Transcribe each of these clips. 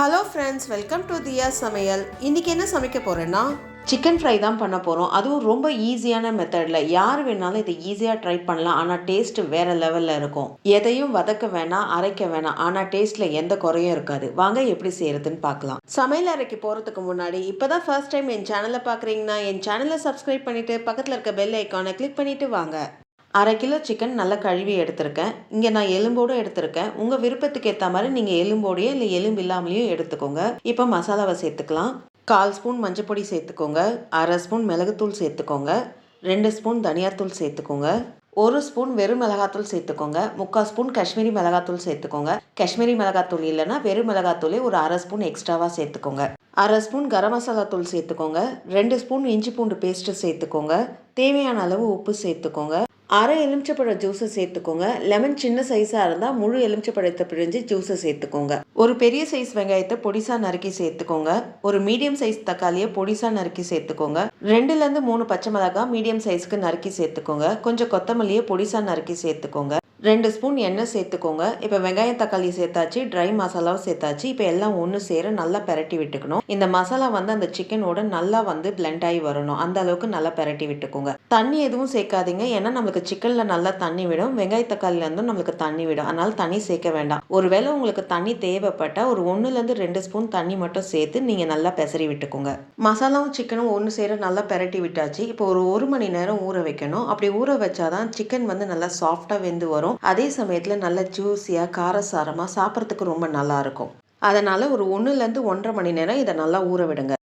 Hello friends welcome to Thiya சமையல் இன்றைக்கி என்ன சமைக்க போகிறேன்னா சிக்கன் ஃப்ரை தான் பண்ண போகிறோம் அதுவும் ரொம்ப ஈஸியான மெத்தடில் யார் வேணாலும் இதை ஈஸியாக ட்ரை பண்ணலாம். ஆனால் டேஸ்ட்டு வேறு லெவலில் இருக்கும். எதையும் வதக்க வேணாம் அரைக்க வேணாம். ஆனால் டேஸ்ட்டில் எந்த குறையும் இருக்காது. வாங்க எப்படி செய்கிறதுன்னு பார்க்கலாம். சமையல் அறைக்கு போகிறதுக்கு முன்னாடி இப்போ தான் ஃபர்ஸ்ட் டைம் என் சேனலை பார்க்குறீங்கன்னா என் சேனலை சப்ஸ்கிரைப் பண்ணிவிட்டு பக்கத்தில் இருக்க பெல் ஐக்கானை கிளிக் பண்ணிவிட்டு வாங்க. அரை கிலோ சிக்கன் நல்லா கழுவி எடுத்திருக்கேன். இங்கே நான் எலும்போடு எடுத்திருக்கேன். உங்கள் விருப்பத்துக்கு ஏற்ற மாதிரி நீங்கள் எலும்போடையோ இல்லை எலும்பு இல்லாமலேயும் எடுத்துக்கோங்க. இப்போ மசாலாவை சேர்த்துக்கலாம். கால் ஸ்பூன் மஞ்சப்பொடி சேர்த்துக்கோங்க. அரை ஸ்பூன் மிளகுத்தூள் சேர்த்துக்கோங்க. ரெண்டு ஸ்பூன் தனியாத்தூள் சேர்த்துக்கோங்க. ஒரு ஸ்பூன் வெறும் மிளகாத்தூள் சேர்த்துக்கோங்க. முக்கால் ஸ்பூன் காஷ்மீரி மிளகாத்தூள் சேர்த்துக்கோங்க. காஷ்மீரி மிளகாத்தூள் இல்லைன்னா வெறும் மிளகாத்தூளே ஒரு அரை ஸ்பூன் எக்ஸ்ட்ராவாக சேர்த்துக்கோங்க. அரை ஸ்பூன் கரம் மசாலா தூள் சேர்த்துக்கோங்க. ரெண்டு ஸ்பூன் இஞ்சி பூண்டு பேஸ்ட்டு சேர்த்துக்கோங்க. தேவையான அளவு உப்பு சேர்த்துக்கோங்க. அரை எலுமிச்சப்பழ ஜூஸை சேர்த்துக்கோங்க. லெமன் சின்ன சைஸாக இருந்தால் முழு எலுமிச்சப்பழத்தை பிழிஞ்சு ஜூஸை சேர்த்துக்கோங்க. ஒரு பெரிய சைஸ் வெங்காயத்தை பொடிசா நறுக்கி சேர்த்துக்கோங்க. ஒரு மீடியம் சைஸ் தக்காளியை பொடிசா நறுக்கி சேர்த்துக்கோங்க. ரெண்டுலேருந்து மூணு பச்சை மிளகாய் மீடியம் சைஸ்க்கு நறுக்கி சேர்த்துக்கோங்க. கொஞ்சம் கொத்தமல்லியை பொடிசா நறுக்கி சேர்த்துக்கோங்க. ரெண்டு ஸ்பூன் எண்ணெய் சேர்த்துக்கோங்க. இப்போ வெங்காயம் தக்காளி சேர்த்தாச்சு ட்ரை மசாலாவும் சேர்த்தாச்சு. இப்போ எல்லாம் ஒன்று சேர நல்லா பெரட்டி விட்டுக்கணும். இந்த மசாலா வந்து அந்த சிக்கனோட நல்லா வந்து பிளெண்ட் ஆகி வரணும். அந்த அளவுக்கு நல்லா பெரட்டி விட்டுக்கோங்க. தண்ணி எதுவும் சேர்க்காதீங்க. ஏன்னா நம்மளுக்கு சிக்கனில் நல்லா தண்ணி விடும். வெங்காய தக்காளிலேருந்தும் நம்மளுக்கு தண்ணி விடும். அதனால் தண்ணி சேர்க்க வேண்டாம். ஒருவேளை உங்களுக்கு தண்ணி தேவைப்பட்டால் ஒரு ஒன்றுலேருந்து ரெண்டு ஸ்பூன் தண்ணி மட்டும் சேர்த்து நீங்கள் நல்லா பெசரி விட்டுக்கோங்க. மசாலாவும் சிக்கனும் ஒன்று சேர நல்லா பெரட்டி விட்டாச்சு. இப்போ ஒரு ஒரு மணி நேரம் ஊற வைக்கணும். அப்படி ஊற வச்சாதான் சிக்கன் வந்து நல்லா சாஃப்டாக வெந்து வரும். அதே சமயத்தில் நல்லா ஜூஸியாக காரசாரமாக சாப்பிட்றதுக்கு ரொம்ப நல்லா இருக்கும் அதனால் ஒரு ஒன்றுலேருந்து ஒன்றரை மணி நேரம் இதை நல்லா ஊற விடுங்க.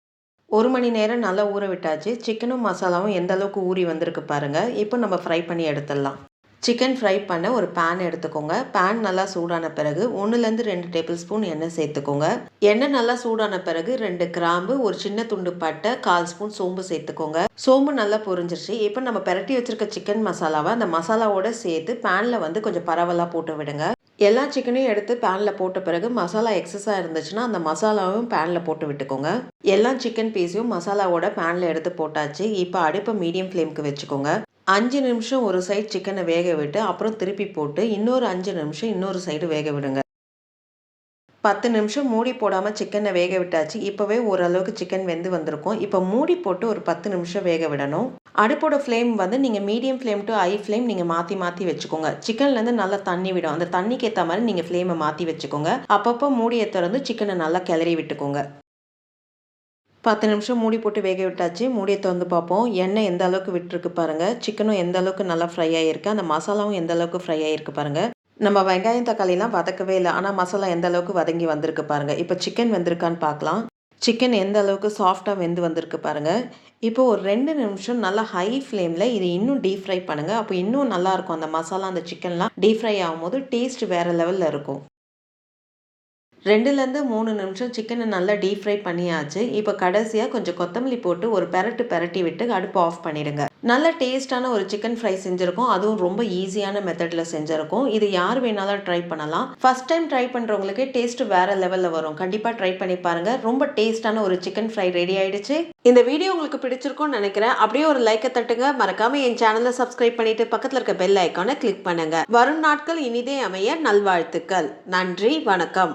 ஒரு மணி நேரம் நல்லா ஊற விட்டாச்சு. சிக்கனும் மசாலாவும் எந்த அளவுக்கு ஊறி வந்திருக்கு பாருங்கள் இப்போ நம்ம ஃப்ரை பண்ணி எடுத்துடலாம். சிக்கன் ஃப்ரை பண்ண ஒரு பேன் எடுத்துக்கோங்க. பேன் நல்லா சூடான பிறகு ஒன்றுலேருந்து ரெண்டு டேபிள் ஸ்பூன் எண்ணெய் சேர்த்துக்கோங்க. எண்ணெய் நல்லா சூடான பிறகு ரெண்டு கிராம்பு ஒரு சின்ன துண்டு பட்டை கால் ஸ்பூன் சோம்பு சேர்த்துக்கோங்க. சோம்பு நல்லா பொரிஞ்சிருச்சு. இப்போ நம்ம பெரட்டி வச்சிருக்க சிக்கன் மசாலாவை அந்த மசாலாவோட சேர்த்து பேனில் வந்து கொஞ்சம் பரவலாக போட்டு விடுங்க. எல்லா சிக்கனையும் எடுத்து பேனில் போட்ட பிறகு மசாலா எக்ஸஸாக இருந்துச்சுன்னா அந்த மசாலாவும் பேனில் போட்டு விட்டுக்கோங்க. எல்லா சிக்கன் பீஸையும் மசாலாவோட பேனில் எடுத்து போட்டாச்சு. இப்போ அடுப்பை மீடியம் ஃப்ளேமுக்கு வச்சுக்கோங்க. அஞ்சு நிமிஷம் ஒரு சைடு சிக்கனை வேக விட்டு அப்புறம் திருப்பி போட்டு இன்னொரு அஞ்சு நிமிஷம் இன்னொரு சைடு வேக விடுங்க. பத்து நிமிஷம் மூடி போடாமல் சிக்கனை வேக விட்டாச்சு. இப்போவே ஓரளவுக்கு சிக்கன் வெந்து வந்திருக்கும். இப்போ மூடி போட்டு ஒரு பத்து நிமிஷம் வேக விடணும். அடுப்போட ஃப்ளேம் வந்து நீங்கள் medium flame to high flame நீங்கள் மாற்றி மாற்றி வச்சுக்கோங்க. சிக்கன்லேருந்து நல்லா தண்ணி விடும். அந்த தண்ணிக்கு ஏற்ற மாதிரி நீங்கள் ஃப்ளேமை மாற்றி வச்சுக்கோங்க. அப்பப்போ மூடியை திறந்து சிக்கனை நல்லா கிளறி விட்டுக்கோங்க. பத்து நிமிஷம் மூடி போட்டு வேக விட்டாச்சு. மூடியை திறந்து பார்ப்போம். எண்ணெய் எந்த அளவுக்கு விட்டுருக்கு பாருங்கள் சிக்கனும் எந்த அளவுக்கு நல்லா ஃப்ரை ஆகிருக்கு அந்த மசாலாவும் எந்த அளவுக்கு ஃப்ரை ஆகிருக்கு பாருங்கள் நம்ம வெங்காயம் தக்காளிலாம் வதக்கவே இல்லை. ஆனால் மசாலா எந்த அளவுக்கு வதங்கி வந்திருக்கு பாருங்கள் இப்போ சிக்கன் வெந்திருக்கான்னு பார்க்கலாம். சிக்கன் எந்த அளவுக்கு சாஃப்டாக வெந்து வந்திருக்கு பாருங்கள் இப்போ ஒரு ரெண்டு நிமிஷம் நல்லா ஹை ஃப்ளேமில் இது இன்னும் டீப் ஃப்ரை பண்ணுங்கள் அப்போ இன்னும் நல்லாயிருக்கும் அந்த மசாலா அந்த சிக்கன்லாம் டீப் ஃப்ரை ஆகும்போது டேஸ்ட் வேறு லெவலில் இருக்கும். ரெண்டுலேருந்து மூணு நிமிஷம் சிக்கனை நல்லா டீப் ஃப்ரை பண்ணியாச்சு. இப்போ கடைசியாக கொஞ்சம் கொத்தமல்லி போட்டு ஒரு பெரட்டு பெரட்டி விட்டு அடுப்பு ஆஃப் பண்ணிடுங்க. நல்ல டேஸ்டான ஒரு சிக்கன் ஃப்ரை செஞ்சுருக்கோம். அதுவும் ரொம்ப ஈஸியான மெத்தடில் செஞ்சுருக்கோம். இது யார் வேணாலும் ட்ரை பண்ணலாம். ஃபஸ்ட் டைம் ட்ரை பண்ணுறவங்களுக்கு டேஸ்ட் வேற லெவலில் வரும். கண்டிப்பாக ட்ரை பண்ணி பாருங்க. ரொம்ப டேஸ்டான ஒரு சிக்கன் ஃப்ரை ரெடி ஆயிடுச்சு. இந்த வீடியோ உங்களுக்கு பிடிச்சிருக்கும்னு நினைக்கிறேன். அப்படியே ஒரு லைக்கை தட்டுங்க. மறக்காம என் சேனலை சப்ஸ்கிரைப் பண்ணிட்டு பக்கத்தில் இருக்க பெல் ஐக்கானை கிளிக் பண்ணுங்க. வரும் நாட்கள் இனிதே அமைய நல்வாழ்த்துக்கள். நன்றி. வணக்கம்.